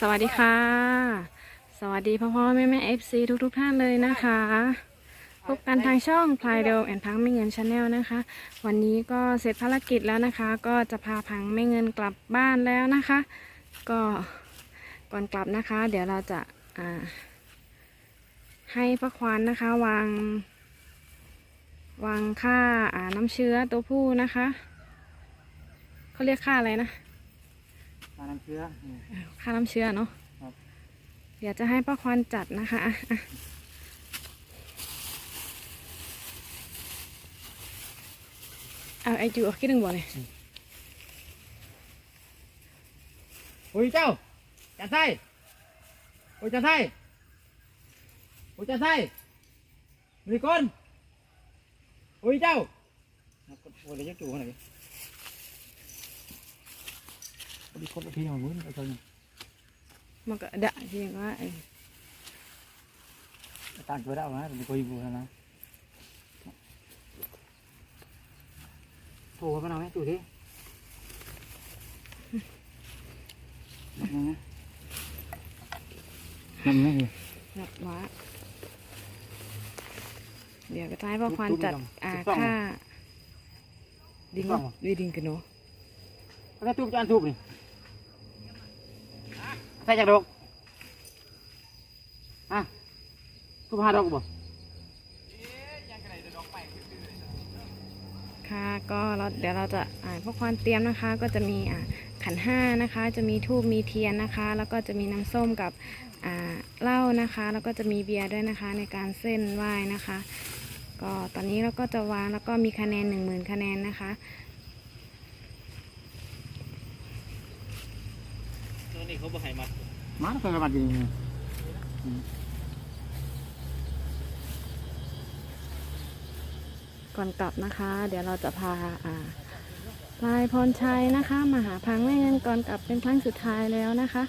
สวัสดีค่ะ สวัสดีพ่อพ่อแม่แม่เอฟซีทุกทุกท่านเลยนะคะ พบกันทางช่องพลายเดลแอนพังไม่เงินชาแนลนะคะ วันนี้ก็เสร็จภารกิจแล้วนะคะ ก็จะพาพังไม่เงินกลับบ้านแล้วนะคะ ก็ก่อนกลับนะคะ เดี๋ยวเราจะให้พระควานนะคะวาง วางค่าอ่าน้ำเชื้อตัวผู้นะคะเขาเรียกค่าอะไรนะ มาน้ำเชื้ออืม ค่าน้ำเชื้อเนาะครับ เดี๋ยวจะให้ป้าควันจัดนะคะอะอะเอาไอจูเอาคิดหนึ่งบ่เลยโอ้ยเจ้าจันไส้โอ้ยจันไส้โอ้ยจันไส้มีคนโอ้ยเจ้าโอ้ยเดี๋ยวจะจู่ขนาดนี้ มีคนพี่ของมึงไอ้คนมันก็ดะที่อย่างว่าไอ้ต่างตัวได้ไหมมีคนอยู่นะโทรมาหน่อยจู่ดินั่นไงหนักว่าเดี๋ยวก็จะให้ป้าควันจัดทุบๆอ่าทุบๆค่าดิ้งทุบๆวีดิ้งกันเนาะแล้วทุบจานทุบนี่ ใส่จากดอกอะทุบห้าดอกบ่ค่ะก็เราเดี๋ยวเราจะอ่าป้าควันเตรียมนะคะ ก็จะมีอ่าขันห้านะคะ จะมีทูบมีเทียนนะคะ แล้วก็จะมีน้ำส้มกับอ่าเหล้านะคะ แล้วก็จะมีเบียร์ด้วยนะคะในการเส้นไหว้นะคะ ก็ตอนนี้เราก็จะวางแล้วก็มีคะแนนหนึ่งหมื่นคะแนนนะคะ นี่เขาบอให้มามาเคยมาดีก่อนกลับนะคะ เดี๋ยวเราจะพาอ่าพลายพรชัยนะคะมาหาพังแม่เงินก่อนกลับเป็นครั้งสุดท้ายแล้วนะคะ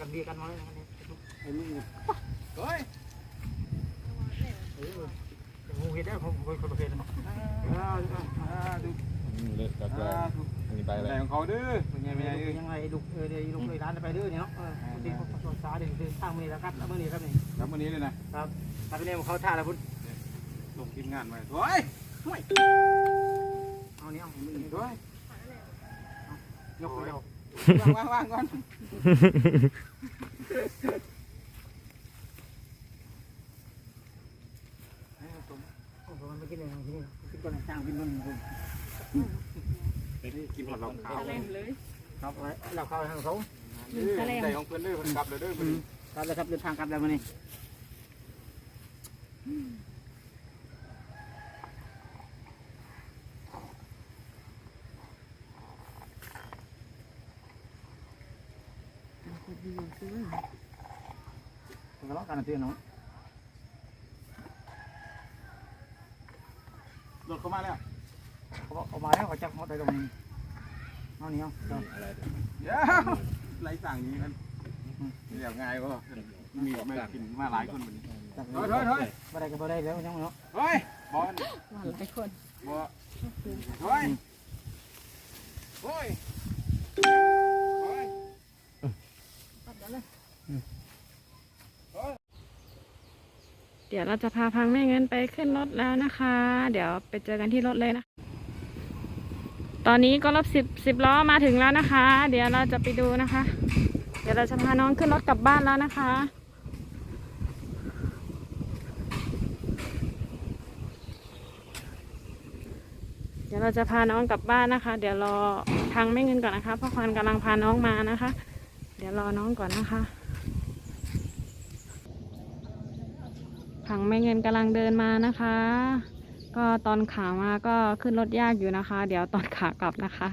กันเบีกันมาเลยนะ ไอ้มึงเฮ้ยงูเห็ดได้ผมเคยคนเห็ดนะดูเลิกกับมีไปแล้วของเขาดื้อเป็นยังไงยังไงลูกเออเดี๋ยวลูกเลยร้านไปดื้อเนี่ยเนาะดีเขาสอนสาเดี๋ยวเดินทางมือแล้วครับแล้วมือนี้ครับนี่ครับวันนี้เลยนะครับถ้าเป็นเนี่ยเขาท่าแล้วพุ่นลงทีมงานไว้โอ้ยเอาเนี่ยเอามือนี้ด้วยยกไปเอาว่างว่างก่อน โอ้นไม่กินเลยกินกินก่อนจ้างกินก่อนกินหอดเราขาวครับเราเข้าทางเขาได้ของเพื่อนเด้อคนกลับเลยเด้อมันครับเลยครับเดินทางกลับแล้วมานี่ทะเลาะกันนะเตี้ยน้อง รถ เข้ามาแล้วเขาบอกเอามาแล้วเขาจับเขาไปตรงนี้เอานี่เอาอะไรเดี๋ยวไรสั่งนี้มันเรียบง่ายก็มีไม่กินมาหลายคนวันนี้จับเฮ้ยเฮ้ยเฮ้ยบ่ได้ก็บ่ได้แล้วยังเนาะเฮ้ยบอลหลายคนบอเฮ้ยเฮ้ยเฮ้ย เดี๋ยวเราจะพาพังแม่เงินไปขึ้นรถแล้วนะคะ เดี๋ยวไปเจอกันที่รถเลยนะ ตอนนี้ก็รถสิบสิบล้อมาถึงแล้วนะคะ เดี๋ยวเราจะไปดูนะคะ เดี๋ยวเราจะพาน้องขึ้นรถกลับบ้านแล้วนะคะเดี๋ยวเราจะพาน้องกลับบ้านนะคะ เดี๋ยวรอพังแม่เงินก่อนนะคะเพราะควันกำลังพาน้องมานะคะ เดี๋ยวรอน้องก่อนนะคะ ผัง แม่เงินกำลังเดินมานะคะ ก็ตอนขามาก็ขึ้นรถยากอยู่นะคะ เดี๋ยวตอนขากลับนะคะ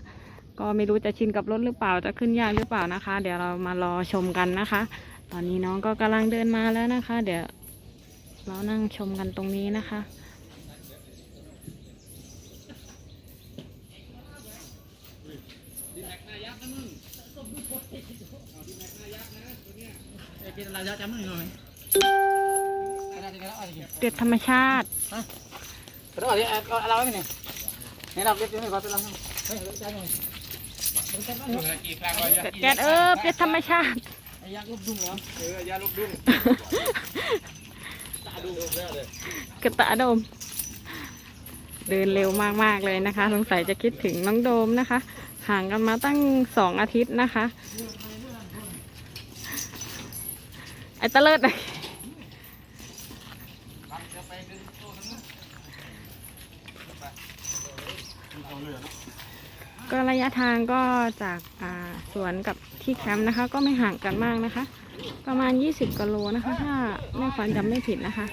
ก็ไม่รู้จะชินกับรถหรือเปล่าจะขึ้นยากหรือเปล่านะคะ เดี๋ยวเรามารอชมกันนะคะ ตอนนี้น้องก็กำลังเดินมาแล้วนะคะ เดี๋ยวเรานั่งชมกันตรงนี้นะคะกินอะไรจะจำหน่อย เป็ดธรรมชาติ cái đó thì à, lao cái này này làm cái này vào tôi làm không Đây, lấy chai này. Lấy chai này. เป็ดแก๊สเออเป็ดธรรมชาติ Ai giác lúc dung lắm เออยาลูกดุ้งกระตะโดม เดินเร็วมากๆเลยนะคะ สงสัยจะคิดถึงน้องโดมนะคะ ห่างกันมาตั้งสองอาทิตย์นะคะ ไอ้ตะเลิดอะ ก็ระยะทางก็จากสวนกับที่แคมป์นะคะ ก็ไม่ห่างกันมากนะคะ ประมาณ 20กิโลนะคะ ถ้าแม่ขวัญจำไม่ผิดนะคะ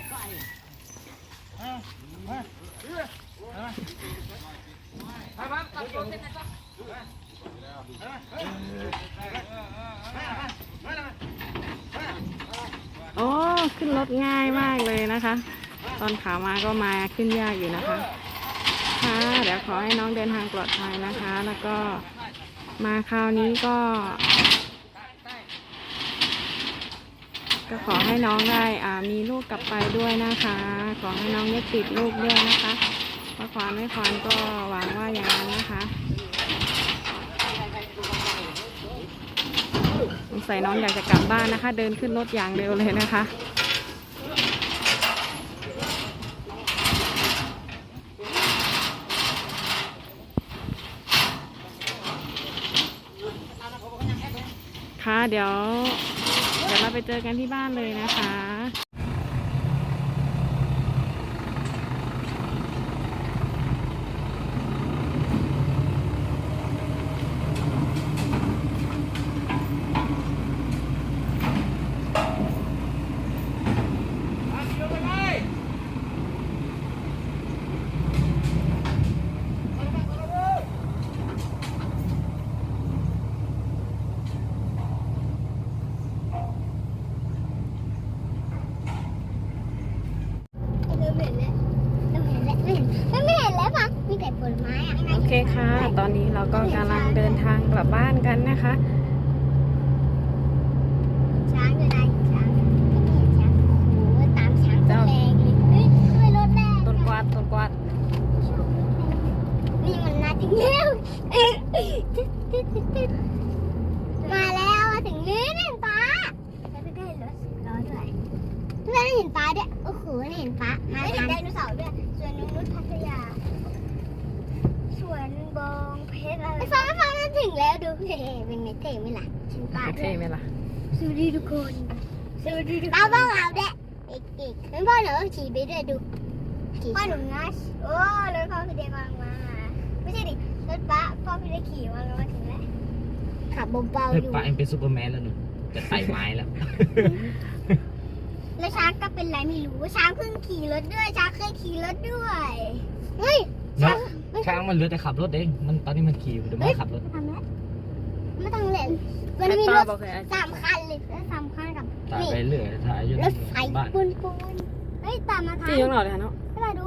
โอ้ ขึ้นรถง่ายมากเลยนะคะ ตอนขามาก็มาขึ้นยากอยู่นะคะ คะ เดี๋ยวขอให้น้องเดินทางปลอดภัยนะคะ แล้วก็มาคราวนี้ก็ ก็ขอให้น้องได้อ่ามีลูกกลับไปด้วยนะคะ ขอให้น้องได้ติดลูกด้วยนะคะพระความไม่ควรก็หวังว่าอย่างนั้นนะคะสงสัยน้องอยากจะกลับบ้านนะคะ เดินขึ้นรถอย่างเร็วเลยนะคะ เดี๋ยว เดี๋ยวเราไปเจอกันที่บ้านเลยนะคะ เราเห็นแล้วเราเห็นแล้วไม่เห็นมันไม่เห็นแล้วฟังมีแต่ ผลไม้อะโอเคค่ะ ตอนนี้เราก็กำลังเดินทางกลับบ้านกันนะคะ ช้างอยู่ไหนช้างไม่เห็นช้างโอ้โหตามช้างตัวแรงเลยเฮ้ยทำไมรถแรงต้นกวาดต้นกวาดนี่มันมาถึงแล้วมาแล้วมาถึงนี่นี่เห็นป้าแล้วก็เห็นรถร้อด้วยแล้วเห็นป้าด้วยโอ้โหนี่เห็นป้ามาเห็นไดโนเสาร์ด้วยสวนนงนุชพัทยาส วนบองเพชรอะไรไอ้ฟ้าไอ้ฟ้ามันถึงแล้วดูเฮ้เป็นไงเท่ไหมล่ะฉันป้าด้วเท่ยไหมล่ะสวัสดีทุกคนสวัสดีทุกคนเราบ้างเราเด็กเด็กๆงั้นพ่อหนูขี่ไปด้วยดูพ่อหนูนะโอ้รถพ่อพี่เด็กกำลังมาไม่ใช่ดิรถป้าพ่อพี่เด็กขี่มาแล้วมาถึงแล้วขับเบาๆเฮ้ยอยู่ป้าเอ็มเป็นซูเปอร์แมนแล้วหนูจะไต่ไม้แล้วแล้วช้างก็เป็นไรไม่รู้ช้างเพิ่งขี่รถด้วยช้างเคยขี่รถด้วยเฮ้ยช้างไม่ ช้างมันเหลือแต่ขับรถเองมันตอนนี้มันขี่อยู่เดี๋ยวมันขับรถทำแล้วไม่ต้องเล่นมันมีป้ารถบอกเลยอาจาสารมคันเลยแล้วสามคันกับถ่ายนี่ไปเรื่อยถ่ายอยู่รถไฟบ้านปูนปูนเฮ้ยตามมาทางพี่ยงหน่อยเลยค่ะเนาะให้มาดู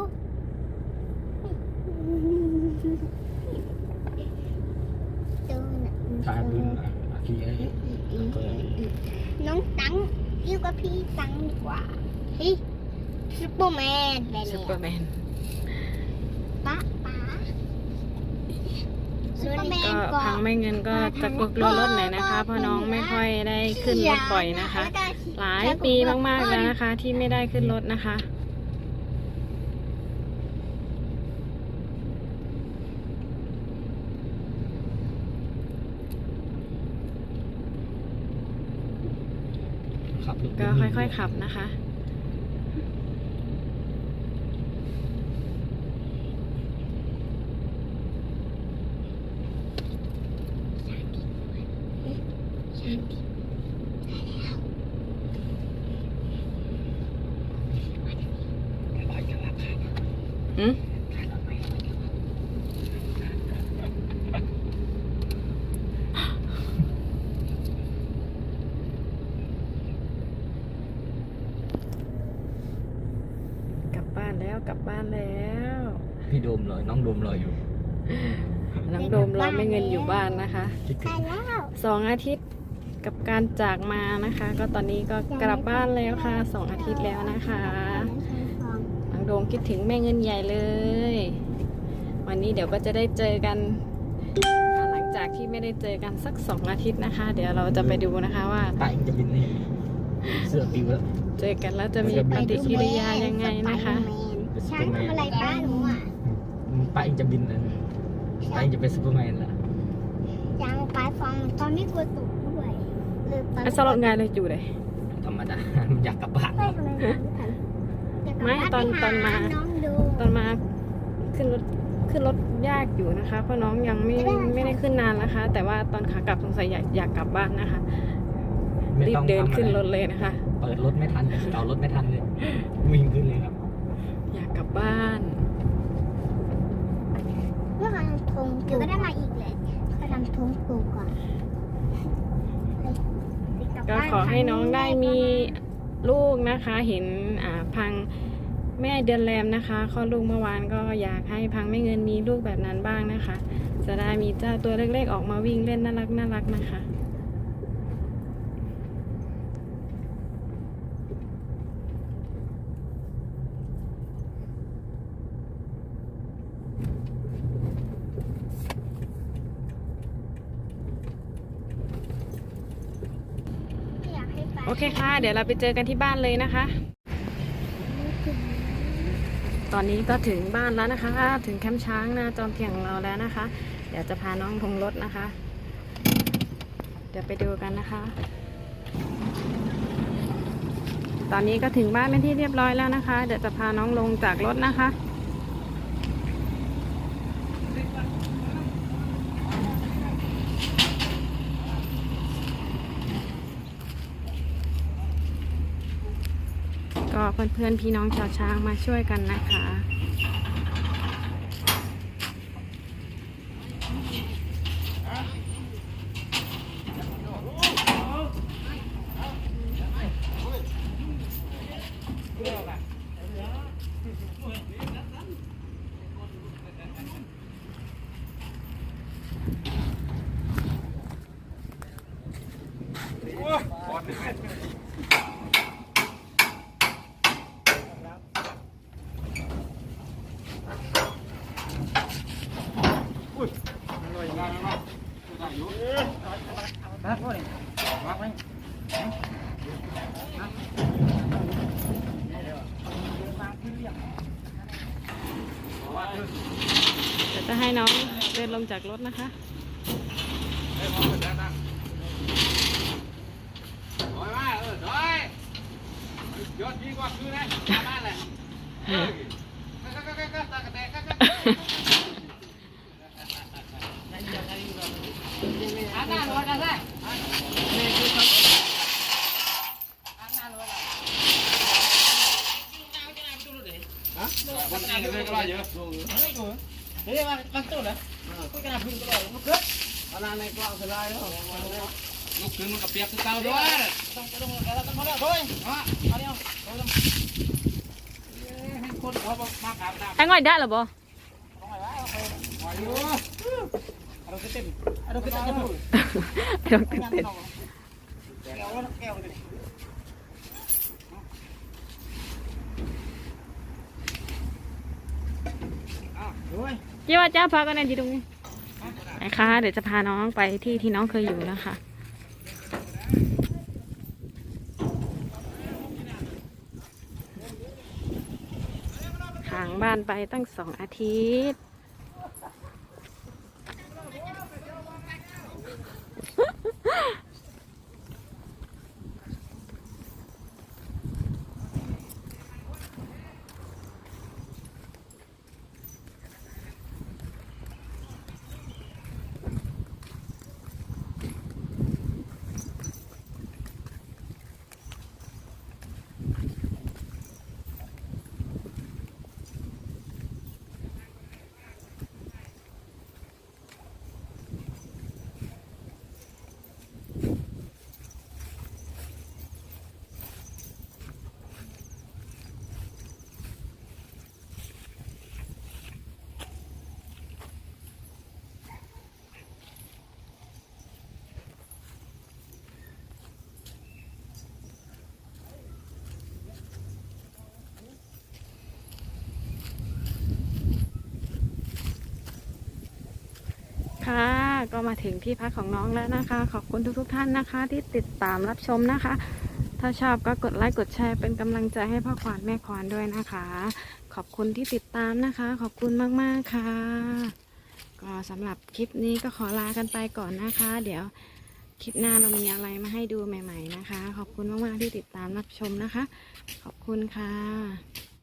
ดูน่ะถ่ายบุญอาคีไอ้ก็น้องตังอยู่กับพี่ตังดีกว่าเฮ้ยซุปเปอร์แมนไปซูแล้วเปอร์แมน ป๊าป๊าซุปเปอร์แมน ก็ก็พังไม่เงินก็จะกลัวกลัวรถหน่อยนะคะ เพราะน้องไม่ค่อยได้ขึ้นรถบ่อยนะคะ หลายปีมากๆแล้วนะคะ ที่ไม่ได้ขึ้นรถนะคะขับรถก็ค่อยๆขับนะคะ อืมกลับบ้าน แล้วกลับบ้านแล้วพี่โดมลอยน้องโดมลอยอยู่ น้องโดมรอไม่เงินอยู่บ้านนะคะคิดไปถึงแล้วสองอาทิตย์กับการจากมานะคะ ก็ตอนนี้ก็กลับบ้านแล้วค่ะสองอาทิตย์แล้วนะคะน้องโดมคิดถึงแม่เงินใหญ่เลย วันนี้เดี๋ยวก็จะได้เจอกันอ่าหลังจากที่ไม่ได้เจอกันสักสองอาทิตย์นะคะ เดี๋ยวเราจะไปดูนะคะว่าตาเองจะบินนี่เสื้อปิวแล้วเจอกันแล้วจะมีปฏิกิริยายังไงนะคะ ช้างทำอะไรป้าหนูอะป้าเองจะบินนะป้าเองจะเป็นซูเปอร์แมนละช้างปลายฟองตอนไม่กลัวตกด้วยหรือตอนไอ้สลดงานเลยอยู่เลย ธรรมดาอยากกลับบ้านไม่ทำไมไม่ไม่ตอนตอนมา น้องดูตอนมาขึ้นรถขึ้นรถยากอยู่นะคะ เพราะน้องยังไม่ไม่ได้ขึ้นนานนะคะ แต่ว่าตอนขากลับสงสัยอยากอยากกลับบ้านนะคะไม่รีบต้องเดินทำอะขึ้นรไรถเลยนะคะ เปิดรถไม่ทันเก่ารถไม่ทันเลยวิ่งขึ้นเลยครับอยากกลั บบ้านเมื่อวานทำธงเดี๋ยวก็ได้มาอีกแหละก็ทำธงปลูกก่อนก็ขอให้น้องได้มีลูกนะคะ เห็นอ่าพังแม่เดือนแรมนะคะคลอดลูกเมื่อวานก็อยากให้พังไม่เงินมีลูกแบบนั้นบ้างนะคะ จะได้มีเจ้าตัวเล็กๆออกมาวิ่งเล่นน่ารักน่ารักนะคะ อยากให้ไป โอ เคค่ะ เดี๋ยวเราไปเจอกันที่บ้านเลยนะคะ ตอนนี้ก็ถึงบ้านแล้วนะคะ ถึงแคมป์ช้างนาจอมเทียงของเราแล้วนะคะ เดี๋ยวจะพาน้องลงรถนะคะ เดี๋ยวไปดูกันนะคะ ตอนนี้ก็ถึงบ้านเป็นที่เรียบร้อยแล้วนะคะ เดี๋ยวจะพาน้องลงจากรถนะคะ ก็ เพื่อนๆพี่น้องชาวช้างมาช่วยกันนะคะ เดี๋ยวจะให้น้องเดินลงจากรถนะคะถอยมาเออถอยยอดดีกว่าคือไงกลับบ้านเลยเออก็ก็ก็ก็ตากระแตกก็ก็หันหน้าลงกันได้หันหน้าลงกันฮะวันนี้เลยก็ได้ เยอะเฮ้ยมาตั้งต้นเหรอคุยกันพึ่งตลอดมันเกิดเวลาในกลางสลายแล้วลูกคืนมันกับเปียกคือเก่าด้วยต้องไปลงแล้วต้องมาแล้วด้วยฮะเอาเดียวให้คนเขามาอาบน้ำไอ้ง่อยได้หรอบอ หอยอยู่ เราต้นเราก็เต้นเต้นแก้วแก้วดิอ้าเจ้าจ้าพากันแน่จีตรงนี้ไหนคะ เดี๋ยวจะพาน้องไปที่ที่น้องเคยอยู่นะคะ ห่างบ้านไปตั้งสองอาทิตย์ フフフッ! ค่ะ ก็มาถึงที่พักของน้องแล้วนะคะ ขอบคุณทุกๆท่านนะคะ ที่ติดตามรับชมนะคะ ถ้าชอบก็กดไลค์กดแชร์เป็นกำลังใจให้พ่อควานแม่ควานด้วยนะคะ ขอบคุณที่ติดตามนะคะ ขอบคุณมากๆค่ะ ก็สำหรับคลิปนี้ก็ขอลากันไปก่อนนะคะ เดี๋ยวคลิปหน้าเรามีอะไรมาให้ดูใหม่ ๆ นะคะ ขอบคุณมากๆที่ติดตามรับชมนะคะ ขอบคุณค่ะ